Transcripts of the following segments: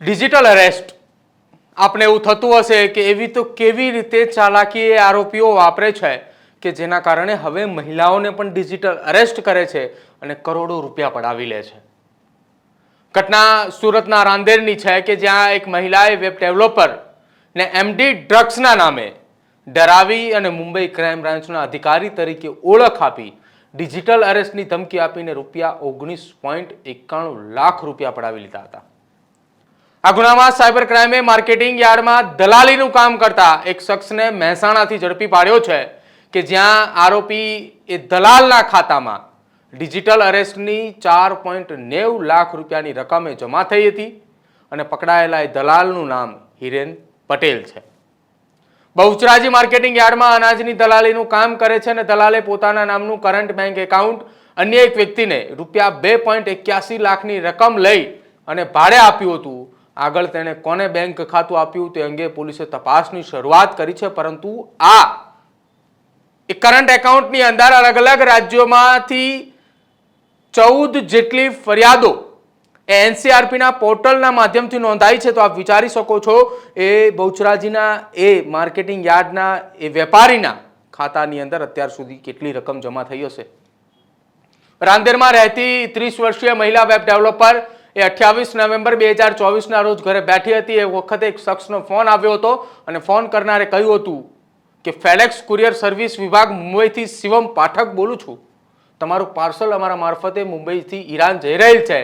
Digital arrest આપણે એવું થતું હશે કે એવી તો કેવી રીતે ચાલાકી એ આરોપીઓ વાપરે છે કે જેના કારણે હવે મહિલાઓને પણ ડિજિટલ અરેસ્ટ કરે છે અને કરોડો રૂપિયા પડાવી લે છે. ઘટના સુરતના રાંદેરની છે કે જ્યાં એક મહિલાએ વેબ ડેવલપર ને એમડી ડ્રગ્સના નામે ડરાવી અને મુંબઈ ક્રાઇમ બ્રાન્ચના અધિકારી તરીકે ઓળખ આપી ડિજિટલ અરેસ્ટની ધમકી આપીને રૂપિયા ઓગણીસ પોઈન્ટ એકાણું લાખ રૂપિયા પડાવી લીધા હતા. આ ગુનામાં સાયબર ક્રાઇમે માર્કેટિંગ યાર્ડમાં દલાલીનું કામ કરતા એક શખ્સને મહેસાણાથી ઝડપી પાડ્યો છે કે જ્યાં આરોપી એ દલાલના ખાતામાં ડિજિટલ અરેસ્ટની ચાર પોઈન્ટ નેવું લાખ રૂપિયાની રકમે જમા થઈ હતી અને પકડાયેલા એ દલાલનું નામ હિરેન પટેલ છે. બહુચરાજી માર્કેટિંગ યાર્ડમાં અનાજની દલાલીનું કામ કરે છે અને દલાલે પોતાના નામનું કરંટ બેંક એકાઉન્ટ અન્ય એક વ્યક્તિને રૂપિયા બે પોઈન્ટ એક્યાસી લાખની રકમ લઈ અને ભાડે આપ્યું હતું આગળ તેણે કોને બેંક ખાતું આપ્યું તે અંગે પોલીસે તપાસની શરૂઆત કરી છે, પરંતુ આ એ કરંટ એકાઉન્ટની અંદર અલગ અલગ રાજ્યોમાંથી ચૌદ જેટલી ફરિયાદો એ એનસીઆરપીના પોર્ટલના માધ્યમથી નોંધાઈ છે. તો આપ વિચારી શકો છો, એ બહુચરાજીના, એ માર્કેટિંગ યાર્ડના, એ વેપારીના ખાતાની અંદર અત્યાર સુધી કેટલી રકમ જમા થઈ હશે. રાંદેરમાં રહેતી ત્રીસ વર્ષીય મહિલા વેબ ડેવલપર એ અઠ્યાવીસ નવેમ્બર બે હજાર ચોવીસના રોજ ઘરે બેઠી હતી. એ વખતે એક શખ્સનો ફોન આવ્યો હતો અને ફોન કરનારે કહ્યું હતું કે ફેડેક્સ કુરિયર સર્વિસ વિભાગ મુંબઈથી શિવમ પાઠક બોલું છું. તમારું પાર્સલ અમારા મારફતે મુંબઈથી ઈરાન જઈ રહેલ છે.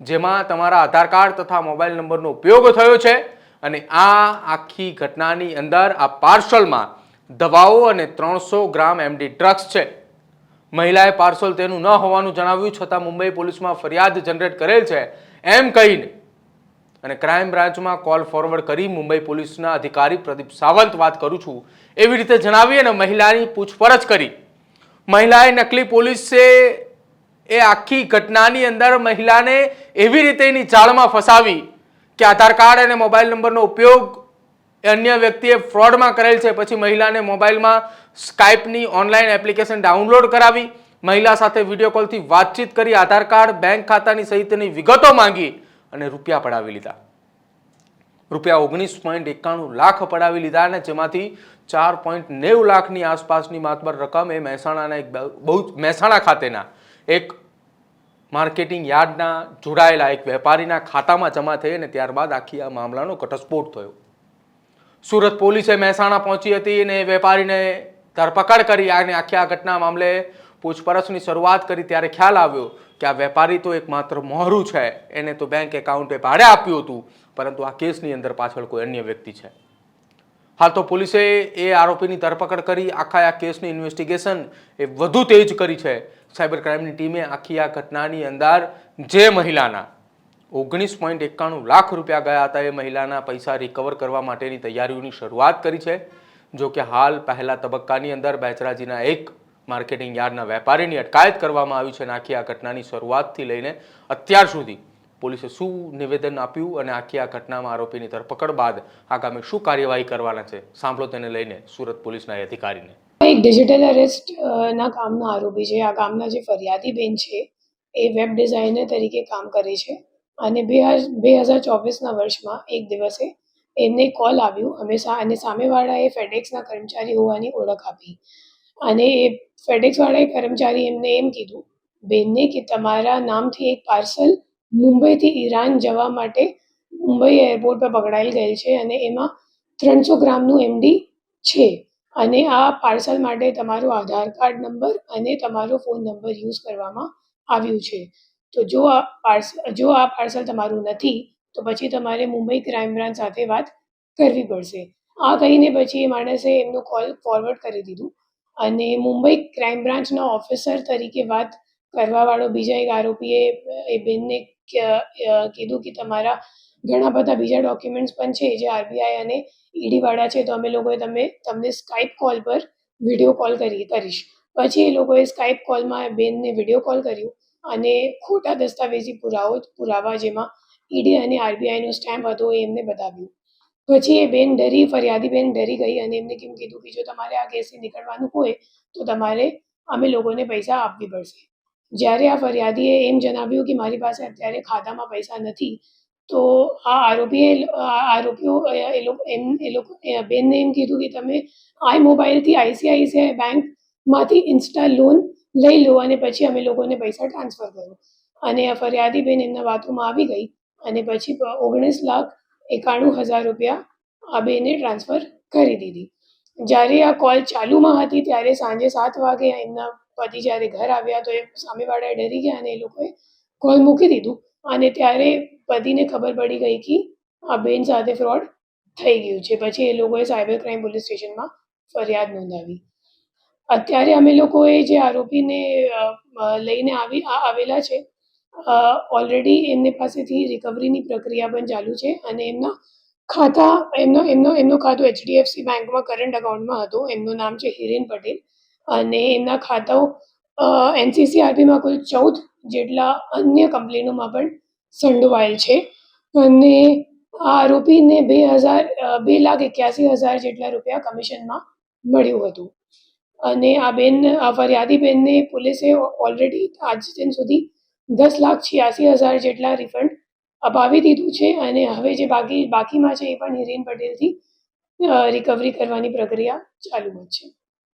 જેમાં તમારા આધાર કાર્ડ તથા મોબાઈલ નંબરનો ઉપયોગ થયો છે અને આ આખી ઘટનાની અંદર આ પાર્સલમાં દવાઓ અને ત્રણસો ગ્રામ એમડી ડ્રગ્સ છે. મહિલાએ પાર્સલ તેનું ન હોવાનું જણાવ્યું, છતાં મુંબઈ પોલીસમાં ફરિયાદ જનરેટ કરેલ છે એમ કહીને. અને ક્રાઇમ બ્રાન્ચમાં કોલ ફોરવર્ડ કરી મુંબઈ પોલીસના અધિકારી પ્રદીપ સાવંત વાત કરું છું. એવી રીતે જણાવી અને મહિલાની પૂછપરછ કરી. મહિલાએ નકલી પોલીસે એ આખી ઘટનાની અંદર મહિલાને એવી રીતે એની જાળમાં ફસાવી કે આધાર કાર્ડ અને મોબાઈલ નંબરનો ઉપયોગ એ અન્ય વ્યક્તિએ ફ્રોડમાં કરેલ છે. પછી મહિલાને મોબાઈલમાં સ્કાઇપની ઓનલાઈન એપ્લિકેશન ડાઉનલોડ કરાવી, મહિલા સાથે વીડિયો કોલથી વાતચીત કરી, આધાર કાર્ડ, બેંક ખાતાની સહિતની વિગતો માંગી અને રૂપિયા પડાવી લીધા. રૂપિયા ઓગણીસ પોઈન્ટ એકાણું લાખ પડાવી લીધા અને જેમાંથી ચાર પોઈન્ટ નેવું લાખની આસપાસની માતબર રકમ એ મહેસાણાના એક બહુ મહેસાણા ખાતેના એક માર્કેટિંગ યાર્ડના જોડાયેલા એક વેપારીના ખાતામાં જમા થઈ અને ત્યારબાદ આખી આ મામલાનો ઘટસ્ફોટ થયો. સુરત પોલીસે મહેસાણા પહોંચી હતી અને વેપારીને ધરપકડ કરી અને આખી આ ઘટના મામલે પૂછપરછની શરૂઆત કરી. ત્યારે ખ્યાલ આવ્યો કે આ વેપારી તો એક માત્ર મોહરું છે. એને તો બેંક એકાઉન્ટે ભાડે આપ્યું હતું, પરંતુ આ કેસની અંદર પાછળ કોઈ અન્ય વ્યક્તિ છે. હાલ તો પોલીસે એ આરોપીની ધરપકડ કરી, આખા આ કેસની ઇન્વેસ્ટિગેશન એ વધુ તેજ કરી છે. સાયબર ક્રાઇમની ટીમે આખી આ ઘટનાની અંદર જે મહિલાના ઓગણીસ પોઈન્ટ એકાણું લાખ રૂપિયા ગયા હતા એ મહિલાના પૈસા રિકવર કરવા માટેની તૈયારીઓની શરૂઆત કરી છે. જો કે હાલ પહેલા તબક્કાની અંદર બેચરાજીના એક માર્કેટિંગ યાર્ડના વેપારીની અટકાયત કરવામાં આવી છે અને આખી આ ઘટનાની શરૂઆતથી લઈને અત્યાર સુધી પોલીસે શું નિવેદન આપ્યું અને આખી આ ઘટનામાં આરોપીની ધરપકડ બાદ આગામી શું કાર્યવાહી કરવાના છે? સાંભળો તેને લઈને સુરત પોલીસના અધિકારીને. એક ડિજિટલ અરેસ્ટ ના કામના આરોપી છે. આ કામના જે ફરિયાદી બેન છે, એ વેબ ડિઝાઇનર તરીકે કામ કરે છે. અને બે બે હજાર ચોવીસના વર્ષમાં એક દિવસે એમને કોલ આવ્યું. હંમેશા અને સામેવાળાએ ફેડેક્સના કર્મચારી હોવાની ઓળખ આપી. અને એ ફેડેક્સવાળાએ કર્મચારી એમને એમ કીધું, બેનને, કે તમારા નામથી એક પાર્સલ મુંબઈથી ઈરાન જવા માટે મુંબઈ એરપોર્ટ પર પકડાઈ ગયેલ છે અને એમાં ત્રણસો ગ્રામનું એમડી છે. અને આ પાર્સલ માટે તમારો આધાર કાર્ડ નંબર અને તમારો ફોન નંબર યુઝ કરવામાં આવ્યું છે. તો જો આ પાર્સલ જો આ પાર્સલ તમારું નથી, તો પછી તમારે મુંબઈ ક્રાઇમ બ્રાન્ચ સાથે વાત કરવી પડશે. આ કહીને પછી એ માણસે એમનું કોલ ફોરવર્ડ કરી દીધું. અને મુંબઈ ક્રાઇમ બ્રાન્ચના ઓફિસર તરીકે વાત કરવાવાળો બીજા એક આરોપીએ, એ બેનને કીધું કે તમારા ઘણા બધા બીજા ડોક્યુમેન્ટ્સ પણ છે જે આરબીઆઈ અને ઈડી વાળા છે, તો અમે લોકોએ તમે, તમને સ્કાઇપ કોલ પર વીડિયો કોલ કરી, કરીશ. પછી એ લોકોએ સ્કાઇપ કોલમાં બેનને વીડિયો કોલ કર્યું. અને ખોટા દસ્તાવેજી પુરાવો પુરાવા જેમાં ઈડી અને આરબીઆઈનો સ્ટેમ્પ હતો એ એમને બતાવ્યું. પછી એ બેન ડરી, ફરિયાદી બેન ડરી ગઈ અને એમને કેમ કીધું કે જો તમારે આ કેસથી નીકળવાનું હોય તો તમારે અમે લોકોને પૈસા આપવી પડશે. જ્યારે આ ફરિયાદીએ એમ જણાવ્યું કે મારી પાસે અત્યારે ખાતામાં પૈસા નથી, તો આ આરોપીએ આરોપીઓ એ લોકો, એમ, એ લોકો બેનને એમ કીધું કે તમે આઈ મોબાઈલથી આઈસીઆઈસીઆઈ બેંકમાંથી ઇન્સ્ટા લોન લઈ લો અને પછી અમે લોકોને પૈસા ટ્રાન્સફર કરો. અને આ ફરિયાદી બેન એમના વાતોમાં આવી ગઈ અને પછી ઓગણીસ લાખ એકાણું હજાર રૂપિયા આ બેને ટ્રાન્સફર કરી દીધી. જ્યારે આ કોલ ચાલુમાં હતી ત્યારે સાંજે સાત વાગે એમના પતિ જ્યારે ઘર આવ્યા તો એ સામેવાળા ડરી ગયા અને એ લોકોએ કોલ મૂકી દીધું. અને ત્યારે પતિને ખબર પડી ગઈ કે આ બેન સાથે ફ્રોડ થઈ ગયું છે. પછી એ લોકોએ સાયબર ક્રાઇમ પોલીસ સ્ટેશનમાં ફરિયાદ નોંધાવી. અત્યારે અમે લોકોએ જે આરોપીને લઈને આવી આવેલા છે ઓલરેડી એમની પાસેથી રિકવરીની પ્રક્રિયા પણ ચાલુ છે અને એમના ખાતા, એમનો એમનો, એમનું ખાતું એચડીએફસી બેંકમાં કરંટ અકાઉન્ટમાં હતું. એમનું નામ છે હિરેન પટેલ અને એમના ખાતાઓ એનસીસીઆરબીમાં કુલ ચૌદ જેટલા અન્ય કંપનીઓમાં પણ સંડોવાયેલ છે. અને આ આરોપીને બે હજાર બે લાખ એક્યાસી હજાર જેટલા રૂપિયા કમિશનમાં મળ્યું હતું. અને આ બેન, આ ફરિયાદી બેનને પોલીસે ઓલરેડી આજ દિન સુધી દસ લાખ છ્યાસી હજાર જેટલા રિફંડ અપાવી દીધું છે અને હવે જે બાકી, બાકીમાં છે એ પણ હિરેન પટેલથી રિકવરી કરવાની પ્રક્રિયા ચાલુમાં જ છે.